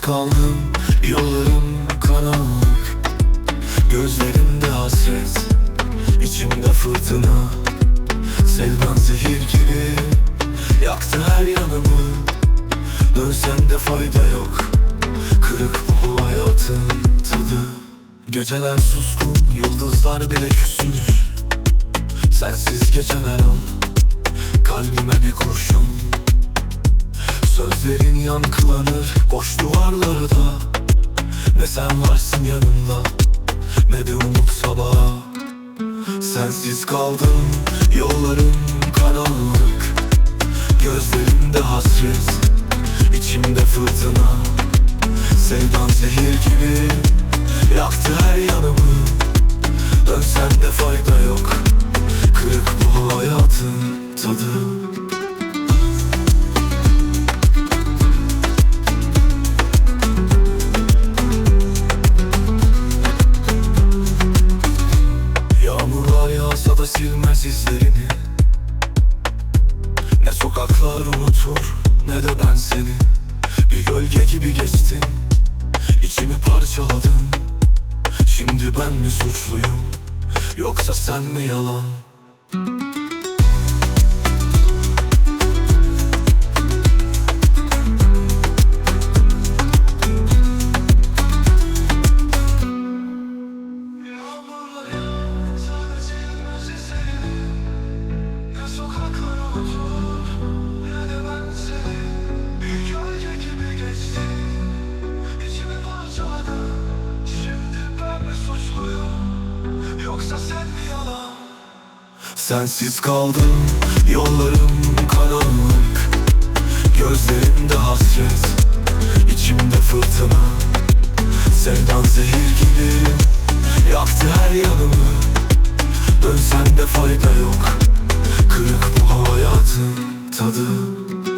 kaldım Yollarım karanlık. Gözlerimde hasret içimde fırtına. Sevdan zehir gibi Yaktı her yanımı. Dönsen de fayda yok Kırık bu hayatın tadı. Geceler suskun Yıldızlar bile küsür. Sensiz geçen her an Kalbime Sözlerin yankılanır Boş duvarlarda. Ne sen varsın yanımda Ne de umut sabaha. Sensiz kaldım Yollarım karanlık. Gözlerimde hasret içimde fırtına. Sevdan zehir gibi Yaktı her yanımı. Dönsen de fayda yok Kırık bu hayatın tadı silmez izlerini. Ne sokaklar unutur ne de ben seni. Bir gölge gibi geçtin İçimi parçaladın. Şimdi ben mi suçluyum Yoksa sen mi yalan Sensiz kaldım yollarım karanlık Gözlerimde hasret içimde fırtına. Sevdan zehir gibi yaktı her yanımı. Dönsen de fayda yok Kırık bu hayatın tadı.